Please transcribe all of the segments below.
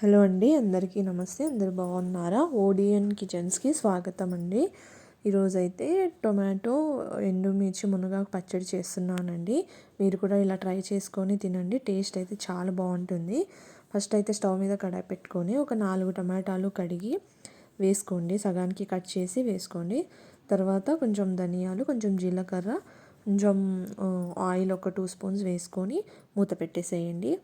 Hello అండి అందరికీ నమస్తే అందరు బాగున్నారా? ఓడియన్ కిచెన్స్కి స్వాగతం అండి. ఈరోజైతే టొమాటో ఎండుమిర్చి మునగాకు పచ్చడి చేస్తున్నానండి. మీరు కూడా ఇలా ట్రై చేసుకొని తినండి టేస్ట్ అయితే చాలా బాగుంటుంది. ఫస్ట్ అయితే స్టవ్ మీద కడాయి పెట్టుకొని ఒక నాలుగు టమాటాలు కడిగి వేసుకోండి. సగానికి కట్ చేసి వేసుకోండి. తర్వాత కొంచెం ధనియాలు కొంచెం జీలకర్ర కొంచెం ఆయిల్ ఒక టూ స్పూన్స్ వేసుకొని మూత పెట్టేసేయండి.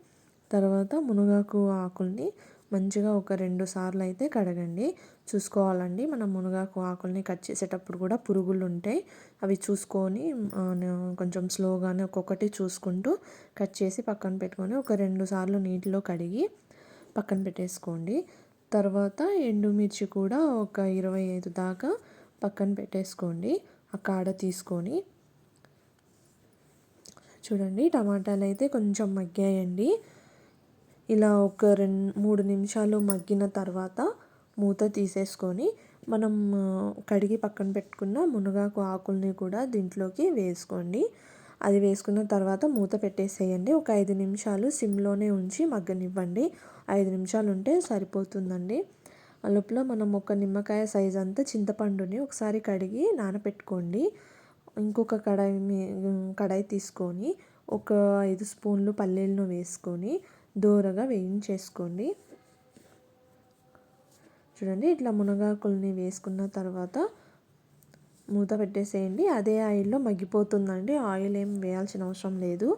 తర్వాత మునగాకు ఆకుల్ని మంచిగా ఒక రెండు సార్లు అయితే కడగండి. చూసుకోవాలండి. మనం మునగాకు ఆకుల్ని కట్ చేసేటప్పుడు కూడా పురుగులు ఉంటాయి అవి చూసుకొని కొంచెం స్లోగానే ఒక్కొక్కటి చూసుకుంటూ కట్ చేసి పక్కన పెట్టుకొని ఒక రెండు సార్లు నీటిలో కడిగి పక్కన పెట్టేసుకోండి. తర్వాత ఎండుమిర్చి కూడా ఒక ఇరవై ఐదు దాకా పక్కన పెట్టేసుకోండి. ఆ కాడ తీసుకొని చూడండి టమాటాలు అయితే కొంచెం మగ్గాయండి. ఇలా ఒక రెండు మూడు నిమిషాలు మగ్గిన తర్వాత మూత తీసేసుకొని మనం కడిగి పక్కన పెట్టుకున్న మునగాకు ఆకుల్ని కూడా దీంట్లోకి వేసుకోండి. అది వేసుకున్న తర్వాత మూత పెట్టేసేయండి. ఒక ఐదు నిమిషాలు సిమ్లోనే ఉంచి మగ్గనివ్వండి. ఐదు నిమిషాలు ఉంటే సరిపోతుందండి. లోపల మనం ఒక నిమ్మకాయ సైజ్ అంతా చింతపండుని ఒకసారి కడిగి నానబెట్టుకోండి ఇంకొక కడాయి కడాయి తీసుకొని ఒక ఐదు స్పూన్లు పల్లీలను వేసుకొని దోరగా వేయించేసుకోండి. చూడండి ఇట్లా మునగాకుల్ని వేసుకున్న తర్వాత మూత పెట్టేసేయండి. అదే ఆయిల్లో మగ్గిపోతుందండి. ఆయిల్ ఏం వేయాల్సిన అవసరం లేదు.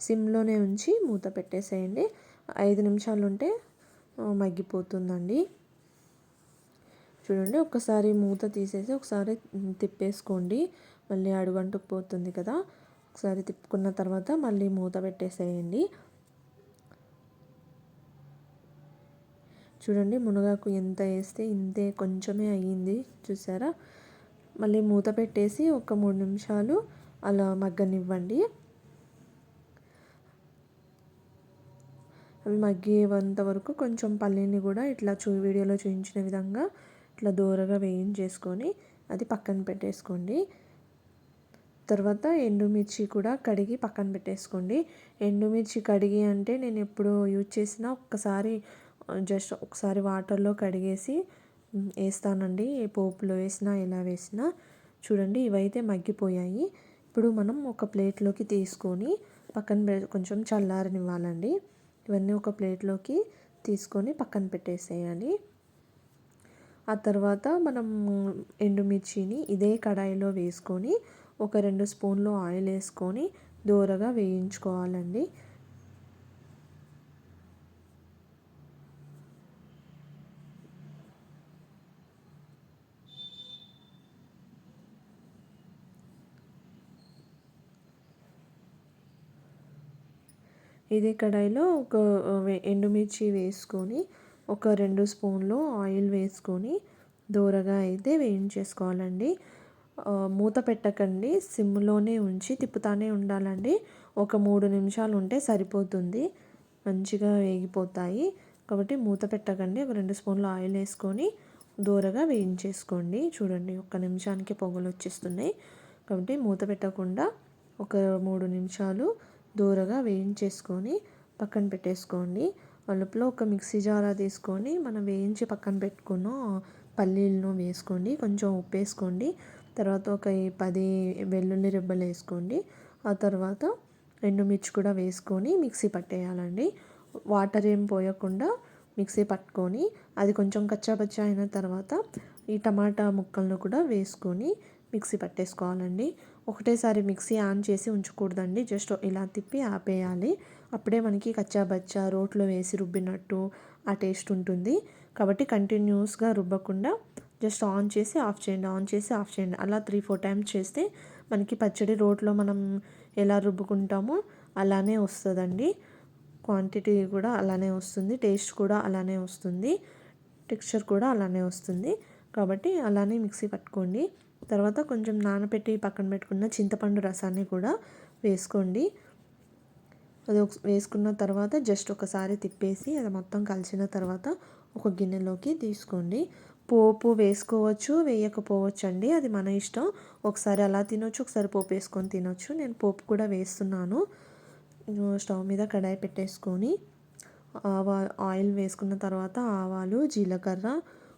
సిమ్లోనే ఉంచి మూత పెట్టేసేయండి. ఐదు నిమిషాలు ఉంటే మగ్గిపోతుందండి. చూడండి ఒకసారి మూత తీసేసి ఒకసారి తిప్పేసుకోండి. మళ్ళీ అడుగంటుకుపోతుంది కదా. ఒకసారి తిప్పుకున్న తర్వాత మళ్ళీ మూత పెట్టేసేయండి. చూడండి మునగాకు ఎంత వేస్తే ఇంతే కొంచెమే అయ్యింది. చూసారా? మళ్ళీ మూత పెట్టేసి ఒక మూడు నిమిషాలు అలా మగ్గనివ్వండి. అవి మగ్గేంత వరకు కొంచెం పల్లీని కూడా ఇట్లా చూ వీడియోలో చూపించిన విధంగా ఇట్లా దూరగా వేయించేసుకొని అది పక్కన పెట్టేసుకోండి. తర్వాత ఎండుమిర్చి కూడా కడిగి పక్కన పెట్టేసుకోండి. ఎండుమిర్చి కడిగి అంటే నేను ఎప్పుడు యూజ్ చేసినా ఒక్కసారి జస్ట్ ఒకసారి వాటర్లో కడిగేసి వేస్తానండి. పోపులో వేసినా ఎలా వేసినా. చూడండి ఇవైతే మగ్గిపోయాయి. ఇప్పుడు మనం ఒక ప్లేట్లోకి తీసుకొని పక్కన కొంచెం చల్లారనివ్వాలండి. ఇవన్నీ ఒక ప్లేట్లోకి తీసుకొని పక్కన పెట్టేసేయాలి. ఆ తర్వాత మనం ఎండుమిర్చిని ఇదే కడాయిలో వేసుకొని ఒక రెండు స్పూన్లు ఆయిల్ వేసుకొని దూరగా వేయించుకోవాలండి. ఇదే కడాయిలో ఒక ఎండుమిర్చి వేసుకొని ఒక రెండు స్పూన్లు ఆయిల్ వేసుకొని దూరగా అయితే వేయించేసుకోవాలండి. మూత పెట్టకండి. సిమ్లోనే ఉంచి తిప్పుతానే ఉండాలండి. ఒక మూడు నిమిషాలు ఉంటే సరిపోతుంది. మంచిగా వేగిపోతాయి. కాబట్టి మూత పెట్టకండి. ఒక రెండు స్పూన్లు ఆయిల్ వేసుకొని దూరగా వేయించేసుకోండి. చూడండి ఒక్క నిమిషానికి పొగలు వచ్చేస్తున్నాయి. కాబట్టి మూత పెట్టకుండా ఒక మూడు నిమిషాలు దూరగా వేయించేసుకొని పక్కన పెట్టేసుకోండి. లోపల ఒక మిక్సీ జారా తీసుకొని మనం వేయించి పక్కన పెట్టుకున్న పల్లీలను వేసుకోండి. కొంచెం ఉప్పు వేసుకోండి. తర్వాత ఒక పది వెల్లుల్లి రెబ్బలు వేసుకోండి. ఆ తర్వాత ఎండుమిర్చి కూడా వేసుకొని మిక్సీ పట్టేయాలండి. వాటర్ ఏం పోయకుండా మిక్సీ పట్టుకొని అది కొంచెం కచ్చాపచ్చా అయిన తర్వాత ఈ టమాటా ముక్కలను కూడా వేసుకొని మిక్సీ పట్టేసుకోవాలండి. ఒకటేసారి మిక్సీ ఆన్ చేసి ఉంచకూడదండి. జస్ట్ ఇలా తిప్పి ఆపేయాలి. అప్పుడే మనకి కచ్చాబచ్చా రోట్లో వేసి రుబ్బినట్టు ఆ టేస్ట్ ఉంటుంది. కాబట్టి కంటిన్యూస్గా రుబ్బకుండా జస్ట్ ఆన్ చేసి ఆఫ్ చేయండి ఆన్ చేసి ఆఫ్ చేయండి. అలా త్రీ ఫోర్ టైమ్స్ చేస్తే మనకి పచ్చడి రోట్లో మనం ఎలా రుబ్బుకుంటామో అలానే వస్తుందండి. క్వాంటిటీ కూడా అలానే వస్తుంది. టేస్ట్ కూడా అలానే వస్తుంది. టెక్స్చర్ కూడా అలానే వస్తుంది. కాబట్టి అలానే మిక్సీ పట్టుకోండి. తర్వాత కొంచెం నానబెట్టి పక్కన పెట్టుకున్న చింతపండు రసాన్ని కూడా వేసుకోండి. అది వేసుకున్న తర్వాత జస్ట్ ఒకసారి తిప్పేసి అది మొత్తం కలిసిన తర్వాత ఒక గిన్నెలోకి తీసుకోండి. పోపు వేసుకోవచ్చు వేయకపోవచ్చు అండి అది మన ఇష్టం. ఒకసారి అలా తినొచ్చు ఒకసారి పోపు వేసుకొని తినొచ్చు. నేను పోపు కూడా వేస్తున్నాను. స్టవ్ మీద కడాయి పెట్టేసుకొని ఆవా ఆయిల్ వేసుకున్న తర్వాత ఆవాలు జీలకర్ర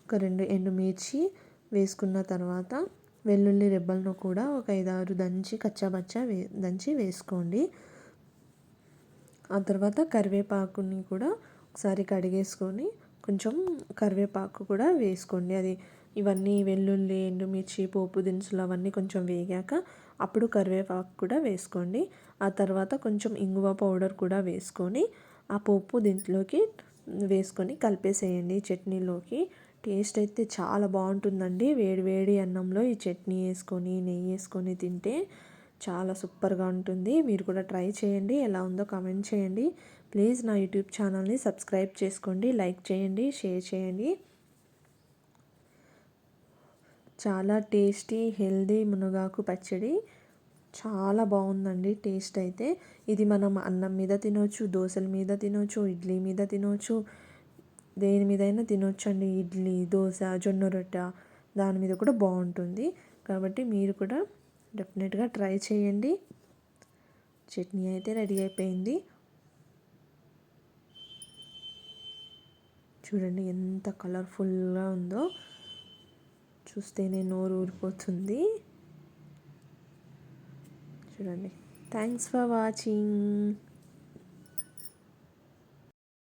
ఒక రెండు ఎండుమిర్చి వేసుకున్న తర్వాత వెల్లుల్లి రెబ్బలను కూడా ఒక ఐదారు దంచి కచ్చాబచ్చా వే దంచి వేసుకోండి. ఆ తర్వాత కరివేపాకుని కూడా ఒకసారి కడిగేసుకొని కొంచెం కరివేపాకు కూడా వేసుకోండి. అది ఇవన్నీ వెల్లుల్లి ఎండుమిర్చి పోపు దినుసులు అవన్నీ కొంచెం వేగాక అప్పుడు కరివేపాకు కూడా వేసుకోండి. ఆ తర్వాత కొంచెం ఇంగువ పౌడర్ కూడా వేసుకొని ఆ పోపు దీంట్లోకి వేసుకొని కలిపేసేయండి చట్నీలోకి. టేస్ట్ అయితే చాలా బాగుంటుందండి. వేడి వేడి అన్నంలో ఈ చట్నీ వేసుకొని నెయ్యి వేసుకొని తింటే చాలా సూపర్గా ఉంటుంది. మీరు కూడా ట్రై చేయండి. ఎలా ఉందో కామెంట్ చేయండి. ప్లీజ్ నా యూట్యూబ్ ఛానల్ని సబ్స్క్రైబ్ చేసుకోండి లైక్ చేయండి షేర్ చేయండి. చాలా టేస్టీ హెల్దీ మునగాకు పచ్చడి. చాలా బాగుందండి టేస్ట్ అయితే. ఇది మనం అన్నం మీద తినొచ్చు దోశల మీద తినొచ్చు ఇడ్లీ మీద తినొచ్చు. దేని మీదైనా తినొచ్చు అండి ఇడ్లీ దోశ జొన్న రొట్టె. దాని మీద కూడా బాగుంటుంది. కాబట్టి మీరు కూడా డెఫినెట్గా ట్రై చేయండి. చట్నీ అయితే రెడీ అయిపోయింది. చూడండి ఎంత కలర్ఫుల్గా ఉందో. చూస్తేనే నోరు ఊరిపోతుంది. చూడండి. Thanks for watching.